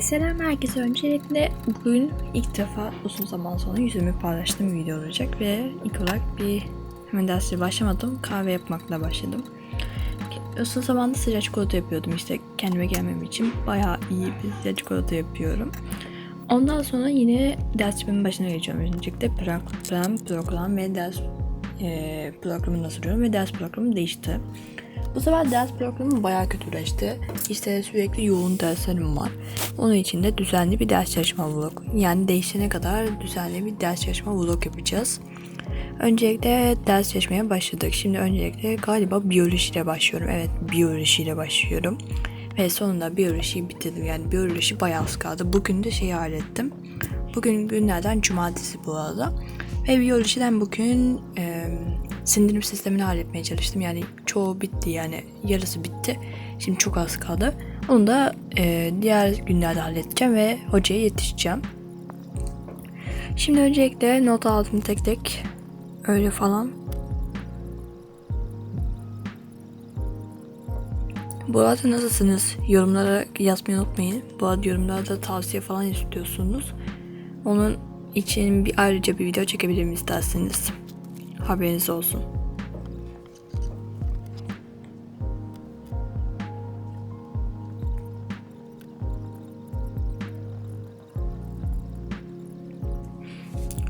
Selam herkese. Öncelikle bugün ilk defa uzun zaman sonra yüzümü paylaştığım video olacak ve ilk olarak bir hemen derslere başlamadım. Kahve yapmakla başladım. Uzun zamanda sıcak çikolata yapıyordum işte kendime gelmem için. Bayağı iyi bir sıcak çikolata yapıyorum. Ondan sonra yine dersimin başına geçiyorum. Öncelikle plan program ve ders e, programını hazırlıyorum ve ders programı değişti. Bu sefer ders programım bayağı kötüleşti. İşte sürekli yoğun derslerim var. Onun için de düzenli bir ders çalışma vlog. Yani değişene kadar düzenli bir ders çalışma vlog yapacağız. Öncelikle ders çalışmaya başladık. Şimdi öncelikle galiba biyolojiyle başlıyorum. Evet biyolojiyle başlıyorum. Ve sonunda biyolojiyi bitirdim. Yani biyoloji bayağı az kaldı. Bugün de şeyi hallettim. Bugün günlerden cumartesi bu arada. Ve biyolojiden bugün e, sindirim sistemini halletmeye çalıştım. Yani çoğu bitti yani yarısı bitti. Şimdi çok az kaldı. Onu da e, diğer günlerde halledeceğim ve hocaya yetişeceğim. Şimdi öncelikle not aldım tek tek. Öyle falan. Bu arada nasılsınız? Yorumlara yazmayı unutmayın. Bu arada yorumlarda tavsiye falan istiyorsunuz. Onun için bir ayrıca bir video çekebilirim isterseniz. Haberiniz olsun.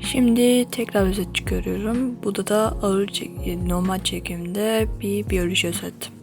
Şimdi tekrar özet çıkarıyorum. Burada da ağır normal çekimde bir biyoloji özet.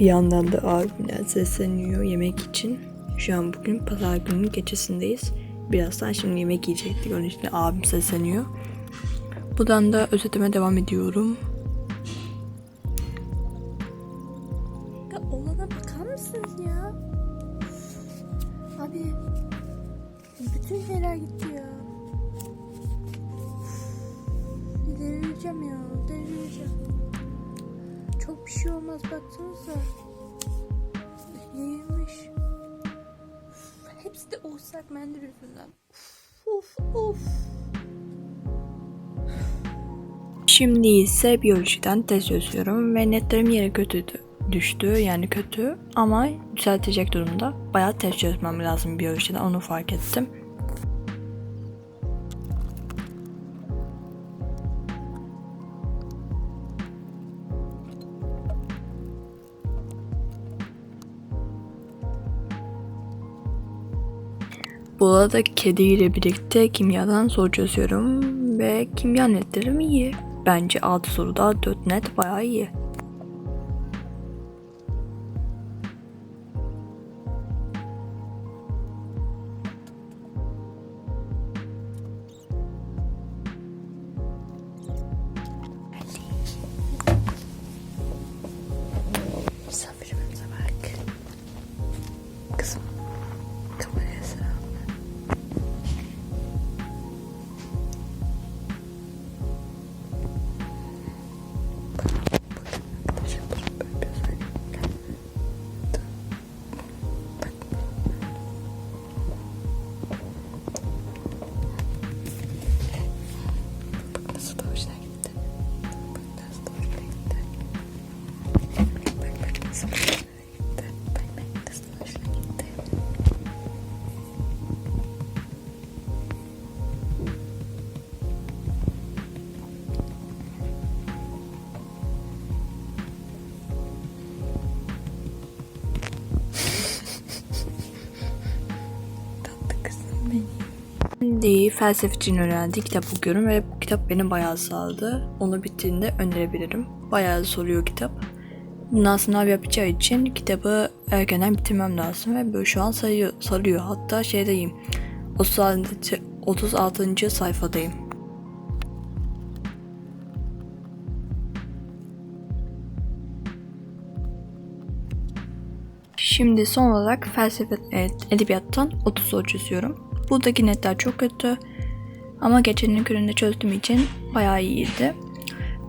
Bir yandan da abimden sesleniyor yemek için. Şu an bugün pazar gününün gecesindeyiz. Birazdan şimdi yemek yiyecektik. Onun için abim sesleniyor. Buradan da özetime devam ediyorum. Bir şey olmaz baksanıza. Yayılmış. Hepsi de o ıslak mendil yüzünden. Of of. Şimdi ise biyolojiden test çözüyorum ve netlerim yere kötü düştü yani kötü ama düzeltecek durumda. Bayağı test çözmem lazım biyolojiden onu fark ettim. Bu arada kediyle birlikte kimyadan soru çözüyorum ve kimya netlerim iyi. Bence 6 soruda 4 net bayağı iyi. Şimdi felsefe için öğrendiği kitap okuyorum ve bu kitap beni bayağı sardı. Onu bittiğinde önerebilirim. Bayağı soruyor kitap. Bundan sınav yapacağı için kitabı erkenden bitirmem lazım ve böyle şu an sayıyor, sarıyor. Hatta şeydeyim. 36. 36. sayfadayım. Şimdi son olarak felsefe edebiyattan 30 soru çözüyorum. Buradaki netler çok kötü. Ama geçenin köründe çözdüğüm için bayağı iyiydi.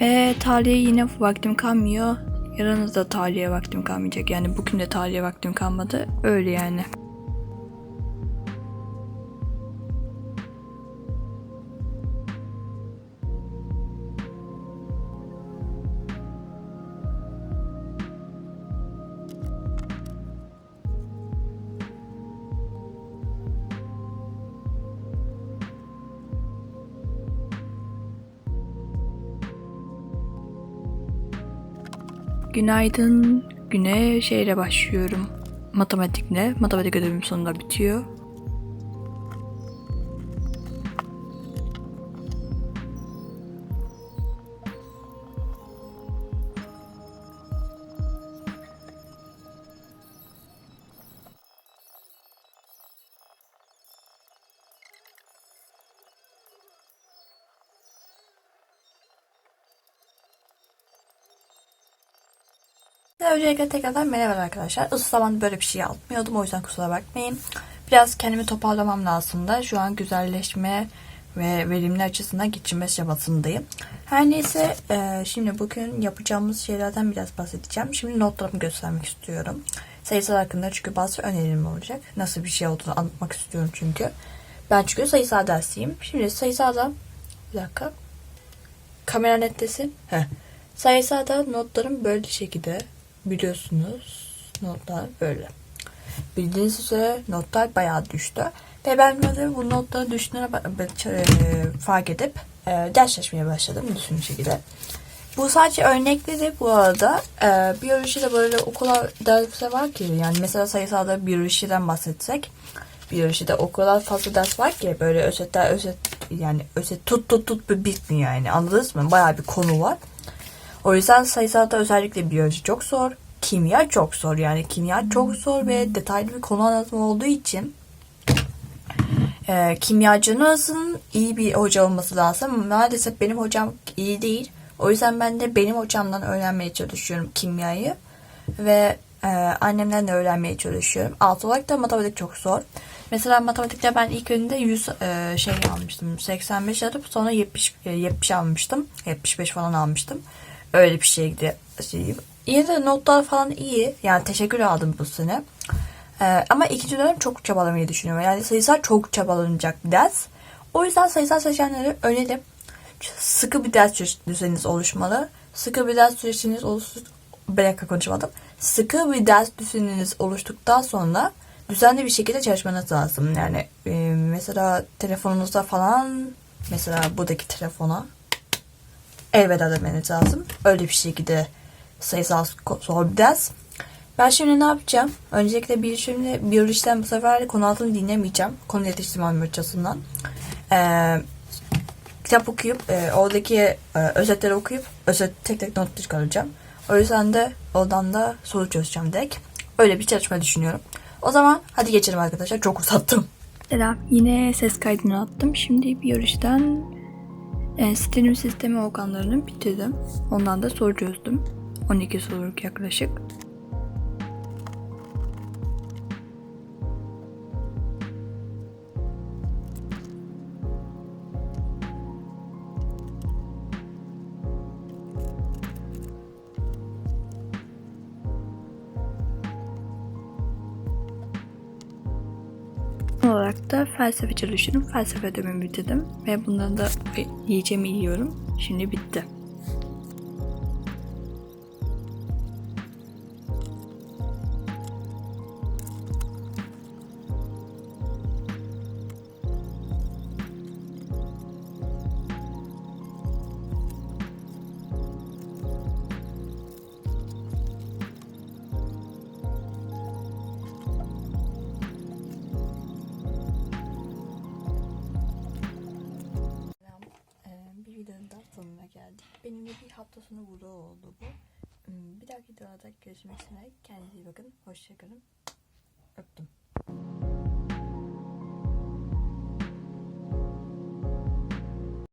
Ve tarihe yine vaktim kalmıyor. Yarın da tarihe vaktim kalmayacak. Yani bugün de tarihe vaktim kalmadı. Öyle yani. Günaydın. Güne şeyle başlıyorum. Matematikle. Matematik ödevim sonunda bitiyor. Öncelikle tekrardan merhaba arkadaşlar. Uzun zaman böyle bir şey yapmıyordum o yüzden kusura bakmayın. Biraz kendimi toparlamam lazım da şu an güzelleşme ve verimli açısından geçirme çabasındayım. Her neyse e, şimdi bugün yapacağımız şeylerden biraz bahsedeceğim. Şimdi notlarımı göstermek istiyorum. Sayısal hakkında çünkü bazı önerilerim olacak. Nasıl bir şey olduğunu anlatmak istiyorum çünkü. Ben çünkü sayısal dersiyim. Şimdi sayısalda bir dakika. Kamera netlesin. Heh. Sayısalda notlarım böyle şekilde biliyorsunuz notlar böyle. Bildiğiniz üzere notlar bayağı düştü. Ve ben de bu notların düştüğüne e, fark edip e, ders çalışmaya başladım bir şekilde. Bu sadece örnekleri bu arada. E, biyolojide böyle okula dersi var ki yani mesela sayısalda biyolojiden bahsetsek biyolojide o kadar fazla ders var ki böyle özetler özet yani özet tut tut tut bitmiyor yani anladınız mı? Bayağı bir konu var. O yüzden sayısalda özellikle biyoloji çok zor. Kimya çok zor yani kimya çok zor ve detaylı bir konu anlatımı olduğu için e, kimyacınızın iyi bir hoca olması lazım. Maalesef benim hocam iyi değil. O yüzden ben de benim hocamdan öğrenmeye çalışıyorum kimyayı. Ve e, annemden de öğrenmeye çalışıyorum. Alt olarak da matematik çok zor. Mesela matematikte ben ilk önünde 100 e, şey almıştım. 85 alıp sonra 70, e, 70 almıştım. 75 falan almıştım. Öyle bir. Şey, yine de notlar falan iyi. Yani teşekkür aldım bu sene. Ee, ama ikinci dönem çok çabalamayı düşünüyorum. Yani sayısal çok çabalanacak bir ders. O yüzden sayısal seçenleri öneririm. Sıkı bir ders düzeniniz oluşmalı. Sıkı bir ders düzeniniz oluştu. Bir dakika konuşamadım. Sıkı bir ders düzeniniz oluştuktan sonra düzenli bir şekilde çalışmanız lazım. Yani e, mesela telefonunuzda falan mesela buradaki telefona elveda demeniz lazım. Öyle bir şekilde sayısal zor bir ders. Ben şimdi ne yapacağım? Öncelikle bir şimdi biyolojiden bu sefer konu altını dinlemeyeceğim. Konu yetiştirmem açısından. Ee, kitap okuyup e, oradaki e, özetleri okuyup özet tek tek not çıkaracağım. O yüzden de oradan da soru çözeceğim direkt. Öyle bir çalışma düşünüyorum. O zaman hadi geçelim arkadaşlar. Çok uzattım. Selam. Yine ses kaydını attım. Şimdi biyolojiden e, sindirim sistemi organlarını bitirdim. Ondan da soru çözdüm. 12 soruluk yaklaşık. Son olarak da felsefe çalışıyorum. Felsefe ödevimi bitirdim ve bundan da yiyeceğimi yiyorum. Şimdi bitti. Sonu vlogu oldu bu. Hmm, Bir dahaki videoda görüşmek üzere. Kendinize iyi bakın. Hoşçakalın. Öptüm.